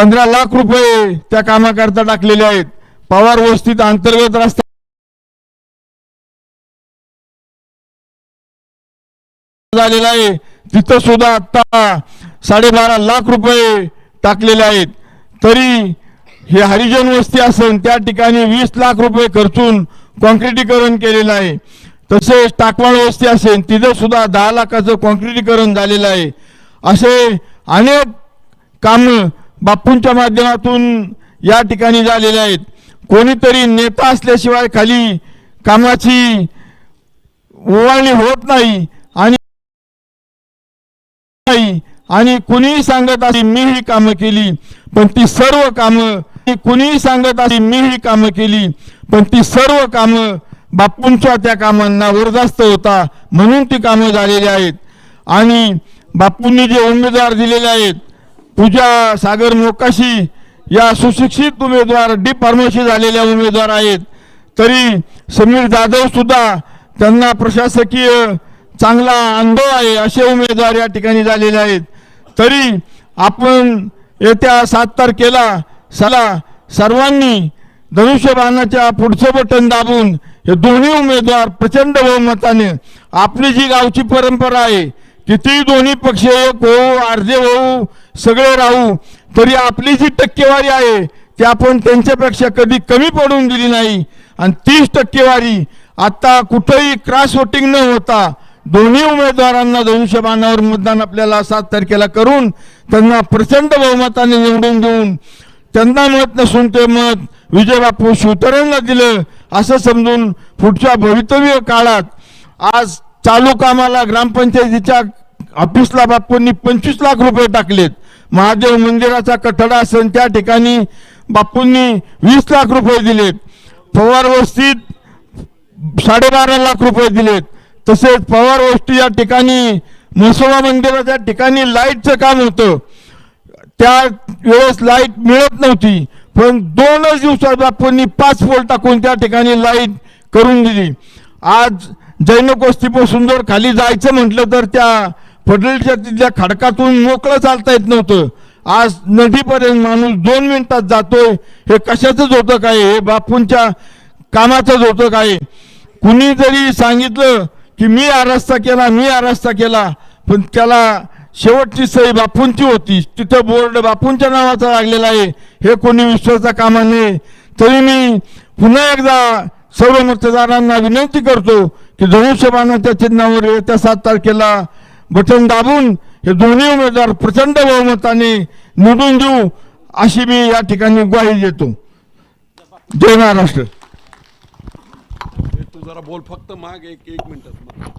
पंधरा लाख रुपये त्या कामाकरता टाकलेले आहेत. पवार वस्तीत अंतर्गत रस्ता झालेला आहे. तिथं सुद्धा आता साडेबारा लाख रुपये टाकलेले आहेत. तरी हे हरिजन वस्ती असेल त्या ठिकाणी वीस लाख रुपये खर्चून कॉन्क्रिटीकरण केलेलं आहे. तसेच टाकवाण वस्ती असेल तिथं सुद्धा दहा लाखाचं कॉन्क्रिटीकरण झालेलं आहे. असे अनेक कामं बापूंच्या माध्यमातून या ठिकाणी झालेले आहेत. कोणीतरी नेता असल्याशिवाय खाली कामाची ओवाळणी होत नाही आणि आणि कुणीही सांगत असे मी ही कामं केली. पण ती सर्व कामं कुणीही सांगत असे मी ही कामं केली. पण ती सर्व कामं बापूंच्या त्या कामांना वरदास्त होता म्हणून ती कामं झालेली आहेत. आणि बापूंनी जे उमेदवार दिलेले आहेत पूजा सागर मोकाशी या सुशिक्षित उमेदवार डी फार्मसी झालेल्या उमेदवार आहेत. तरी समीर जाधव सुद्धा त्यांना प्रशासकीय चांगला अनुभव आहे असे उमेदवार या ठिकाणी झालेले आहेत. तरी आपण येत्या सात तारखेला सला सर्वांनी धनुष्यबाणाच्या पुढचं बटन दाबून हे दोन्ही उमेदवार प्रचंड बहुमताने आपली जी गावची परंपरा आहे तिथेही दोन्ही पक्ष एक होऊ अर्धे होऊ सगळे राहू तरी आपली जी टक्केवारी आहे ती आपण त्यांच्यापेक्षा कधी कमी पडून दिली नाही. आणि तीस टक्केवारी आता कुठंही क्रॉस वोटिंग न होता दोन्ही उमेदवारांना धनुष्यबाणावर मतदान आपल्याला सात तारखेला करून त्यांना प्रचंड बहुमताने निवडून देऊन त्यांना मत नसून ते मत विजयबापू शिवतरेंना दिलं असं समजून पुढच्या भवितव्य काळात आज चालू कामाला ग्रामपंचायतीच्या ऑफिसला बापूंनी पंचवीस लाख रुपये टाकलेत. महादेव मंदिराचा कठडा असेल त्या ठिकाणी बापूंनी वीस लाख रुपये दिलेत. पवार वस्तीत साडेबारा लाख रुपये दिलेत. तसेच पवार वस्ती या ठिकाणी म्हसोबा मंदिराच्या ठिकाणी लाईटचं काम होतं. त्या वेळेस लाइट मिळत नव्हती पण दोनच दिवसात बापूंनी पाच फोल टाकून त्या ठिकाणी लाइट करून दिली. आज जैनक वस्तीपासून जर खाली जायचं म्हटलं तर त्या फडळीच्या तिथल्या खडकातून मोकळं चालता येत नव्हतं. आज नदीपर्यंत माणूस दोन मिनिटात जातोय. हे कशाचंच होतं काय हे बापूंच्या कामाचंच होतं काय कुणी जरी सांगितलं की मी आरास्ता केला मी आरास्ता केला पण त्याला शेवटची सही बापूंची होती. तिथं बोर्ड बापूंच्या नावाचा लागलेला आहे. हे कोणी विश्वासा कामा नये तरी मी पुन्हा एकदा सर्व मतदारांना विनंती करतो की धनुष्यबाणाच्या चिन्हावर येत्या सात तारखेला बटन दाबून हे दोन्ही उमेदवार प्रचंड बहुमताने निवडून देऊ अशी मी या ठिकाणी ग्वाही देतो. जय महाराष्ट्र. तू जरा बोल फक्त माग एक एक मिनिटात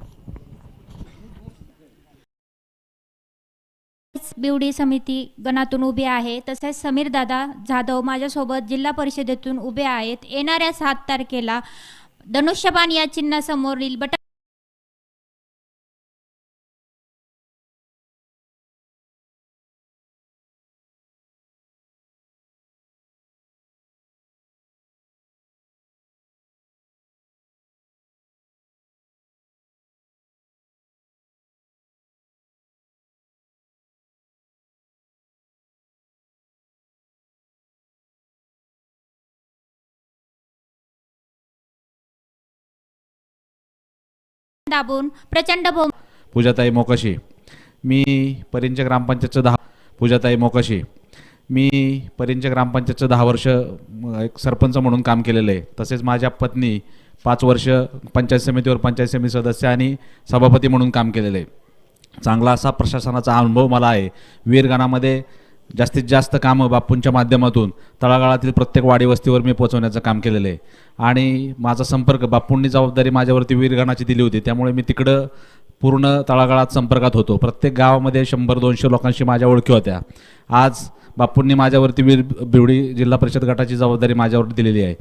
बिवडी समिती गणातून उभे आहे तसेच समीर दादा जाधव माझ्यासोबत जिल्हा परिषदेतून उभे आहेत. येणाऱ्या सात तारखेला धनुष्यबाण या चिन्हासमोरील बटन दाबून प्रचंड भो पूजाताई मोकाशी. मी परिंच ग्रामपंचायतचं दहा पूजाताई मोकाशी. मी परिंच ग्रामपंचायतचं दहा वर्ष एक सरपंच म्हणून काम केलेलं आहे. तसेच माझ्या पत्नी पाच वर्ष पंचायत समितीवर पंचायत समिती सदस्य आणि सभापती म्हणून काम केलेलं आहे. चांगला असा प्रशासनाचा अनुभव मला आहे. वीरगणामध्ये जास्तीत जास्त कामं बापूंच्या माध्यमातून तळागाळातील प्रत्येक वाडी वस्तीवर मी पोहोचवण्याचं काम केलेलं आहे. आणि माझा संपर्क बापूंनी जबाबदारी माझ्यावरती वीरगणाची दिली होती. त्यामुळे मी तिकडं पूर्ण तळागाळात संपर्कात होतो. प्रत्येक गावामध्ये शंभर दोनशे लोकांशी माझ्या ओळखी होत्या. आज बापूंनी माझ्यावरती वीर बिवडी जिल्हा परिषद गटाची जबाबदारी माझ्यावर दिलेली आहे.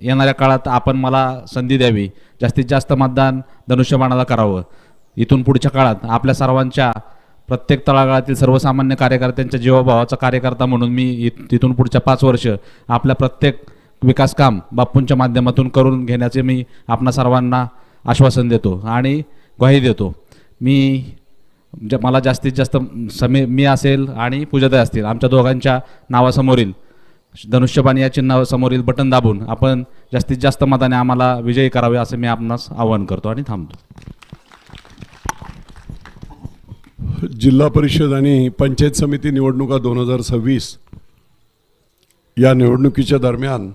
येणाऱ्या काळात आपण मला संधी द्यावी. जास्तीत जास्त मतदान धनुष्यबाणाला करावं. इथून पुढच्या काळात आपल्या सर्वांच्या प्रत्येक तळागाळातील सर्वसामान्य कार्यकर्त्यांच्या जीवाभावाचा कार्यकर्ता म्हणून मी तिथून पुढच्या पाच वर्ष आपल्या प्रत्येक विकास काम बापूंच्या माध्यमातून करून घेण्याचे मी आपणा सर्वांना आश्वासन देतो आणि ग्वाही देतो. मी जे मला जास्तीत जास्त समी मी असेल आणि पूजाताई असतील आमच्या दोघांच्या नावासमोरील धनुष्यबाणी या चिन्हासमोरील बटन दाबून आपण जास्तीत जास्त मताने आम्हाला विजयी करावे असं मी आपणास आवाहन करतो आणि थांबतो. जिल्हा परिषद आणि पंचायत समिती निवडणुका दोन हजार सव्वीस या निवडणुकीच्या दरम्यान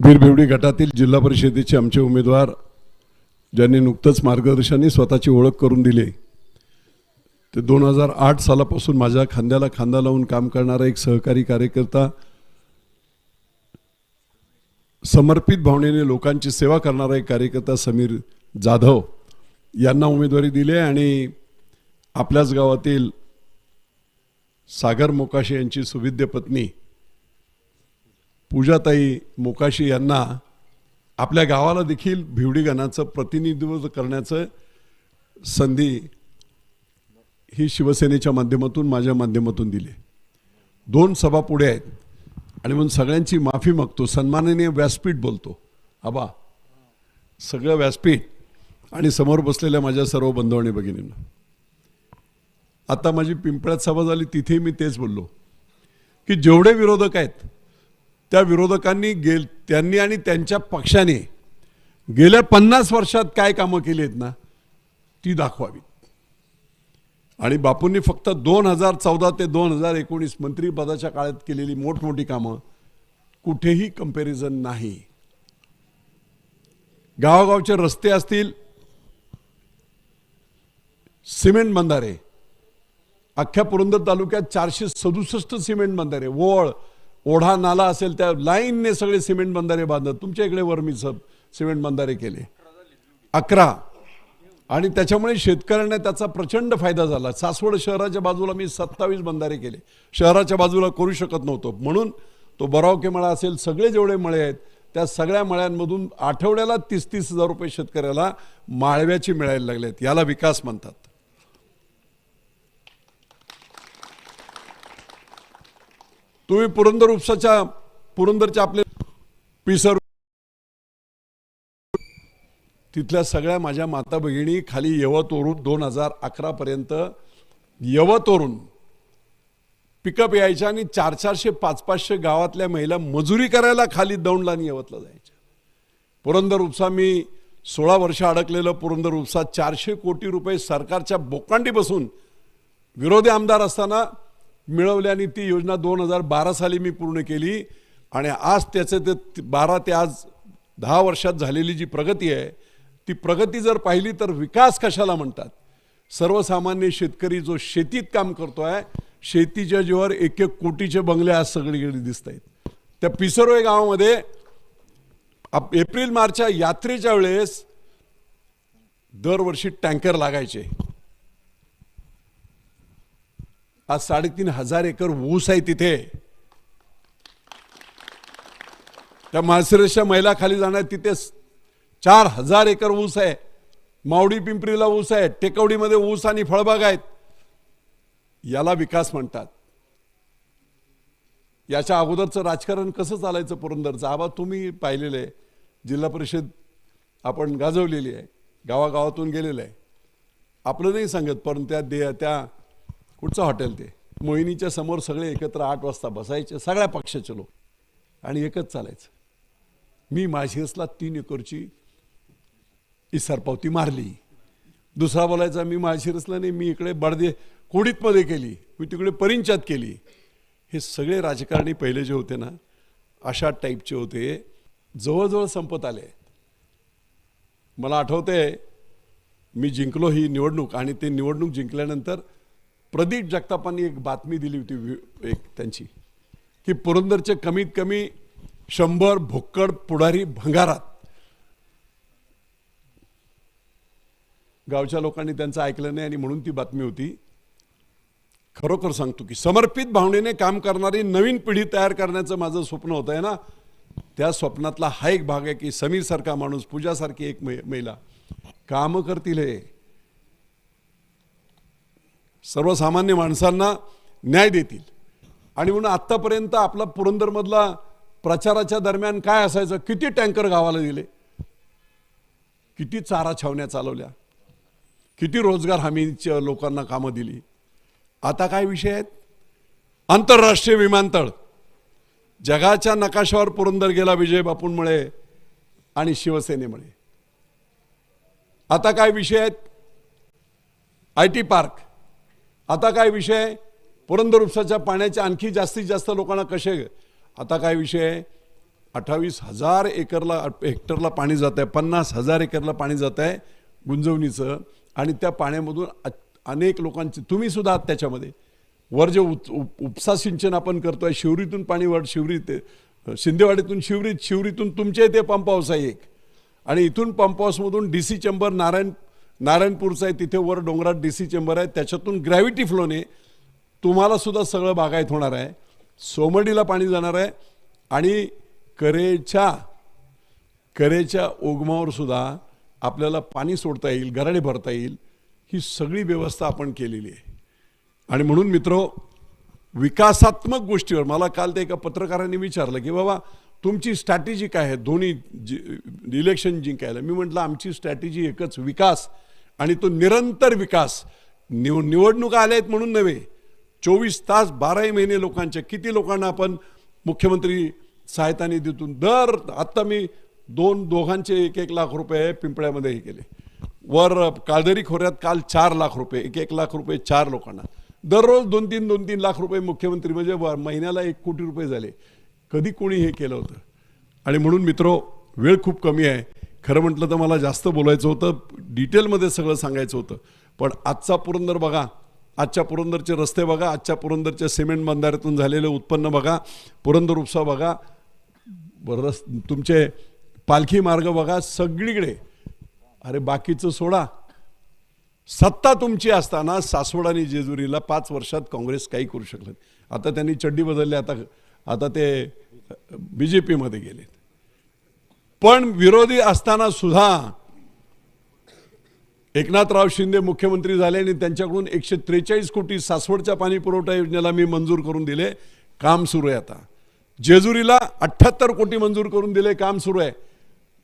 बिरभिवडी गटातील जिल्हा परिषदेचे आमचे उमेदवार ज्यांनी नुकतंच मार्गदर्शनाने स्वतःची ओळख करून दिली ते दोन हजार आठ सालापासून माझ्या खांद्याला खांदा लावून काम करणारा एक सहकारी कार्यकर्ता समर्पित भावनेने लोकांची सेवा करणारा एक कार्यकर्ता समीर जाधव. यांना उमेदवारी दिली आणि आपल्याच गावातील सागर मोकाशी यांची सुविद्य पत्नी पूजाताई मोकाशी यांना आपल्या गावाला देखील भिवडी गणाचं प्रतिनिधित्व करण्याचं संधी ही शिवसेनेच्या माध्यमातून माझ्या माध्यमातून दिली दोन सभा पुढे आहेत. आणि म्हणून सगळ्यांची माफी मागतो. सन्माननीय व्यासपीठ बोलतो. आबा सगळं व्यासपीठ आणि समोर बसलेल्या माझ्या सर्व बंधू आणि भगिनींना आता माझी पिंपळ्यात सभा झाली तिथे मी तेच बोललो की जेवढे विरोधक आहेत त्या विरोधकांनी गेल त्यांनी आणि त्यांच्या पक्षाने गेल्या पन्नास वर्षात काय कामं केली आहेत ना ती दाखवावीत. आणि बापूंनी फक्त दोन हजार चौदा ते दोन हजार एकोणीस मंत्रीपदाच्या काळात केलेली मोठमोठी कामं कुठेही कंपॅरिझन नाही. गावागावचे रस्ते असतील सिमेंट बंधारे. अख्ख्या पुरंदर तालुक्यात चारशे सदुसष्ट सिमेंट बंधारे. वळ ओढा नाला असेल त्या लाईनने सगळे सिमेंट बंधारे बांधत. तुमच्या इकडे वर मी सब सिमेंट बंधारे केले. अकरा. आणि त्याच्यामुळे शेतकऱ्यांना त्याचा प्रचंड फायदा झाला. सासवड शहराच्या बाजूला मी सत्तावीस बंधारे केले. शहराच्या बाजूला करू शकत नव्हतो. म्हणून तो बरावके मळा असेल सगळे जेवढे मळे आहेत त्या सगळ्या मळ्यांमधून आठवड्याला तीस तीस हजार रुपये शेतकऱ्याला माळव्याची मिळायला लागलेत. याला विकास म्हणतात. तुम्ही पुरंदर उपसाच्या पुरंदरच्या आपले पिसर तिथल्या सगळ्या माझ्या माता भगिनी खाली यवतवरून दोन हजार अकरापर्यंत यवतवरून पिकअप यायच्या आणि चार चारशे पाच पाचशे गावातल्या महिला मजुरी करायला खाली दौंडला आणि यवतला जायच्या. पुरंदर उपसा मी सोळा वर्ष अडकलेलं पुरंदर उपसा चारशे कोटी रुपये सरकारच्या बोकांडी बसून विरोधी आमदार असताना मिळवली आणि ती योजना दोन हजार बारा साली मी पूर्ण केली. आणि आज त्याचे ते बारा ते आज दहा वर्षात झालेली जी प्रगती आहे ती प्रगती जर पाहिली तर विकास कशाला म्हणतात? सर्वसामान्य शेतकरी जो शेतीत काम करतोय शेतीच्या जीवावर एक एक कोटीचे बंगले आज सगळीकडे दिसत आहेत. त्या पिसरोय गावामध्ये एप्रिल मार्चच्या यात्रेच्या वेळेस दरवर्षी टँकर लागायचे. आज साडेतीन हजार एकर ऊस आहे तिथे. त्या माळशिरसच्या महिला खाली जाणार तिथे चार हजार एकर ऊस आहे. मावडी पिंपरीला ऊस आहे टेकवडीमध्ये ऊस आणि फळबाग आहेत. याला विकास म्हणतात. याच्या अगोदरचं राजकारण कसं चालायचं पुरंदरचं? आबा तुम्ही पाहिलेलं आहे. जिल्हा परिषद आपण गाजवलेली आहे. गावागावातून गेलेलं आहे. आपलं नाही सांगत पण त्या दे त्या कुठचं हॉटेल ते? मोहिनीच्या समोर सगळे एकत्र आठ वाजता बसायचे सगळ्या पक्षाचे लोक. आणि एकच चालायचं. मी माळशिरसला तीन एकरची इसरपावती मारली. दुसरा बोलायचा मी माळशिरसला नाही मी इकडे बडदे कोडीतमध्ये केली मी तिकडे परिंचात केली. हे सगळे राजकारणी पहिले जे होते ना अशा टाईपचे होते. जवळजवळ संपत आले. मला आठवते मी जिंकलो ही निवडणूक आणि ते निवडणूक जिंकल्यानंतर प्रदीप जगतापांनी एक बातमी दिली होती एक त्यांची की पुरंदरचे कमीत कमी शंभर भुक्कड पुढारी भंगारात. गावच्या लोकांनी त्यांचं ऐकलं नाही आणि म्हणून ती बातमी होती. खरोखर सांगतो की समर्पित भावनेने काम करणारी नवीन पिढी तयार करण्याचं माझं स्वप्न होतं आहे ना? त्या स्वप्नातला हा एक भाग आहे की समीर सारखा माणूस पूजासारखी एक महिला कामं करतील हे. सर्वसामान्य माणसांना न्याय देतील. आणि म्हणून आत्तापर्यंत आपला पुरंदरमधला प्रचाराच्या दरम्यान काय असायचं? किती टँकर गावाला दिले? किती चारा छावण्या चालवल्या? किती रोजगार हमीच्या लोकांना कामं दिली? आता काय विषय आहेत? आंतरराष्ट्रीय विमानतळ. जगाच्या नकाशावर पुरंदर गेला विजय बापूंमुळे आणि शिवसेनेमुळे. आता काय विषय आहेत? I T park. आता काय विषय? पुरंदर उपसाच्या पाण्याचे आणखी जास्तीत जास्त लोकांना कसे? आता काय विषय? अठ्ठावीस हजार एकरला हेक्टरला पाणी जात आहे पन्नास हजार एकरला पाणी जात आहे गुंजवणीचं. आणि त्या पाण्यामधून अनेक लोकांचे तुम्ही सुद्धा आहात त्याच्यामध्ये. वर जे उप उप- उपसा सिंचन आपण करतोय शिवरीतून पाणी वाढ शिवरी ते शिंदेवाडीतून शिवरीत शिवरीतून तुमच्या इथे पंप हाऊस आहे एक. आणि इथून पंप हाऊसमधून डी सी चेंबर नारायण नारायणपूरचं आहे तिथे वर डोंगरात डी सी चेंबर आहे. त्याच्यातून ग्रॅव्हिटी फ्लोने तुम्हाला सुद्धा सगळं बागायत होणार आहे. सोमडीला पाणी जाणार आहे. आणि करेच्या करेच्या ओगमावर सुद्धा आपल्याला पाणी सोडता येईल गराडे भरता येईल. ही सगळी व्यवस्था आपण केलेली आहे. आणि म्हणून मित्रो विकासात्मक गोष्टीवर मला काल ते एका पत्रकारांनी विचारलं की बाबा तुमची स्ट्रॅटेजी काय आहे? दोन्ही जि इलेक्शन जिंकायला. मी म्हटलं आमची स्ट्रॅटेजी एकच विकास. आणि तो निरंतर विकास. निव निवडणुका आल्या आहेत म्हणून नव्हे. चोवीस तास बाराही महिने लोकांच्या किती लोकांना आपण मुख्यमंत्री सहायता निधीतून दर आत्ता मी दोन दोघांचे एक एक लाख रुपये पिंपळ्यामध्ये हे केले. वर काळदरी खोऱ्यात काल चार लाख रुपये एक एक लाख रुपये चार लोकांना. दररोज दोन तीन दोन तीन लाख रुपये मुख्यमंत्री म्हणजे व- महिन्याला एक कोटी रुपये झाले. कधी कोणी हे केलं होतं? आणि म्हणून मित्रो वेळ खूप कमी आहे. खरं म्हटलं तर मला जास्त बोलायचं होतं डिटेलमध्ये सगळं सांगायचं होतं. पण आजचा पुरंदर बघा. आजच्या पुरंदरचे रस्ते बघा. आजच्या पुरंदरच्या सिमेंट बंधाऱ्यातून झालेलं उत्पन्न बघा. पुरंदर उपसा बघा. रस तुमचे पालखी मार्ग बघा. सगळीकडे. अरे बाकीचं सोडा. सत्ता तुमची असताना सासवड आणि जेजुरीला पाच वर्षात काँग्रेस काही करू शकलं आता त्यांनी चड्डी बदलली. आता आता ते बी जे पीमध्ये गेलेत. पण विरोधी असताना सुद्धा एकनाथराव शिंदे मुख्यमंत्री झाले आणि त्यांच्याकडून एकशे त्रेचाळीस कोटी सासवडच्या पाणी पुरवठा योजनेला मी मंजूर करून दिले. काम सुरू आहे आता. जेजुरीला अठ्ठ्याहत्तर कोटी मंजूर करून दिले. काम सुरू आहे.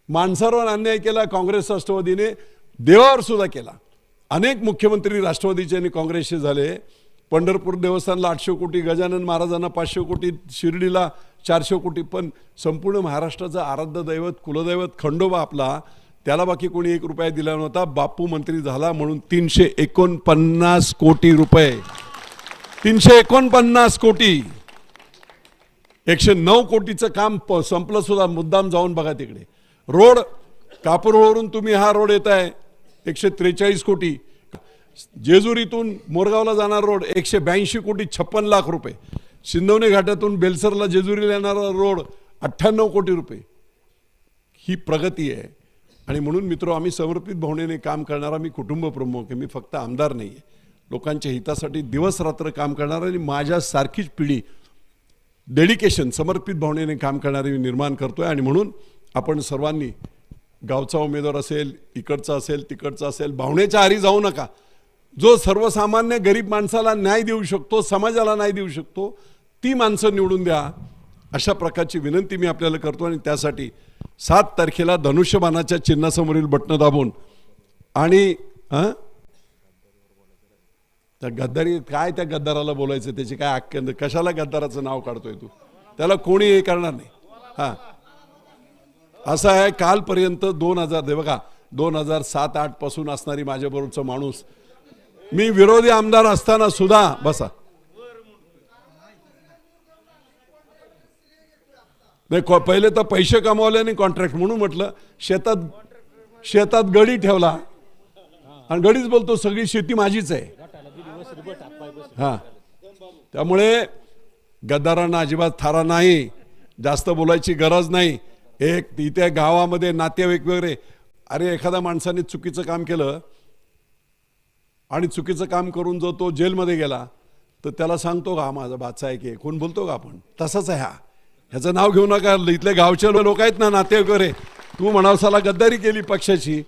माणसावर अन्याय केला काँग्रेस राष्ट्रवादीने. देवावर सुद्धा केला. अनेक मुख्यमंत्री राष्ट्रवादीचे आणि काँग्रेसचे झाले. पंढरपूर देवस्थानला आठशे कोटी गजानन महाराजांना पाचशे कोटी शिर्डीला चारशे कोटी. पण संपूर्ण महाराष्ट्राचं आराध्य दैवत कुलदैवत खंडोबा आपला त्याला बाकी कोणी एक रुपया दिला नव्हता. बापू मंत्री झाला म्हणून तीनशे एकोणपन्नास कोटी रुपये. तीनशे एकोणपन्नास कोटी. एकशे नऊ कोटीचं काम प- संपलं सुद्धा. मुद्दाम जाऊन बघा तिकडे. रोड कापूरवरून तुम्ही हा रोड येत आहे एकशे त्रेचाळीस कोटी. जेजुरीतून मोरगावला जाणारा रोड एकशे ब्याऐंशी कोटी छप्पन लाख रुपये. सिंधवणे घाटातून बेलसरला जेजुरीला येणारा रोड अठ्ठ्याण्णव कोटी रुपये. ही प्रगती आहे. आणि म्हणून मित्र आम्ही समर्पित भावनेने काम करणारा मी कुटुंब प्रमुख आहे मी फक्त आमदार नाही आहे. लोकांच्या हितासाठी दिवस रात्र काम करणारा आणि माझ्यासारखीच पिढी डेडिकेशन समर्पित भावनेने काम करणारे मी निर्माण करतो आहे आणि म्हणून आपण सर्वांनी गावचा उमेदवार असेल इकडचा असेल तिकडचा असेल भावनेच्या आरी जाऊ नका. जो सर्वसामान्य गरीब माणसाला न्याय देऊ शकतो समाजाला न्याय देऊ शकतो ती माणसं निवडून द्या. अशा प्रकारची विनंती मी आपल्याला करतो आणि त्यासाठी सात तारखेला धनुष्यबाणाच्या चिन्हासमोरील बटणं दाबून आणि त्या गद्दारी काय त्या गद्दाराला बोलायचं त्याची काय आख्य कशाला गद्दाराचं नाव काढतोय तू? त्याला कोणी हे करणार नाही. हा. असं आहे कालपर्यंत दोन हजार दे बघा दोन हजार सात आठपासून असणारी माझ्याबरोबरचा माणूस मी विरोधी आमदार असताना सुद्धा बसा. नाही को- पहिले तर पैसे कमावले आणि कॉन्ट्रॅक्ट म्हणून म्हटलं शेतात शेतात गडी ठेवला. आणि गडीच बोलतो सगळी शेती माझीच आहे. हा. त्यामुळे गद्दारांना अजिबात थारा नाही जास्त बोलायची गरज नाही. एक इथे गावामध्ये नातेवाईक वगैरे अरे एखाद्या माणसाने चुकीचं काम केलं आणि चुकीचं काम करून जो तो जेलमध्ये गेला तर त्याला सांगतो का माझा बादशाह आहे? की कोण बोलतो का आपण? तसंच आहे हा. ह्याचं नाव घेऊ नका इथले गावचे लोक आहेत ना नाते वगैरे तू म्हणावसाला गद्दारी केली पक्षाची.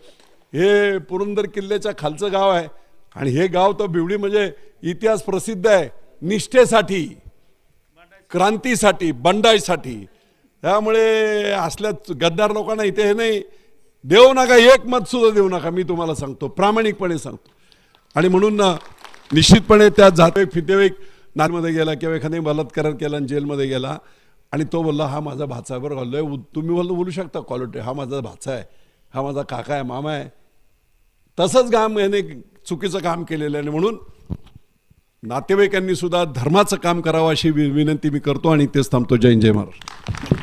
हे पुरंदर किल्ल्याच्या खालचं गाव आहे. आणि हे गाव तर बिवडी म्हणजे इतिहास प्रसिद्ध आहे. निष्ठेसाठी क्रांतीसाठी बंडाईसाठी. त्यामुळे असल्या गद्दार लोकांना इथे हे नाही. देऊ नका एक मत सुद्धा देऊ नका. मी तुम्हाला सांगतो प्रामाणिकपणे सांगतो. आणि म्हणून ना निश्चितपणे त्या जातवेक फितेवेक नादमध्ये गेला किंवा एखाद्या बलात्कार केला आणि जेलमध्ये गेला आणि तो बोलला हा माझा भाचा आहे बरं घाललो आहे तुम्ही बोललो बोलू शकता क्वालिटी हा माझा भाचा आहे हा माझा काका आहे मामा आहे. तसंच काम याने चुकीचं काम केलेलं आहे आणि म्हणून नातेवाईकांनी सुद्धा धर्माचं काम करावं अशी वि- विनंती मी करतो आणि तेच थांबतो. जय जय महाराज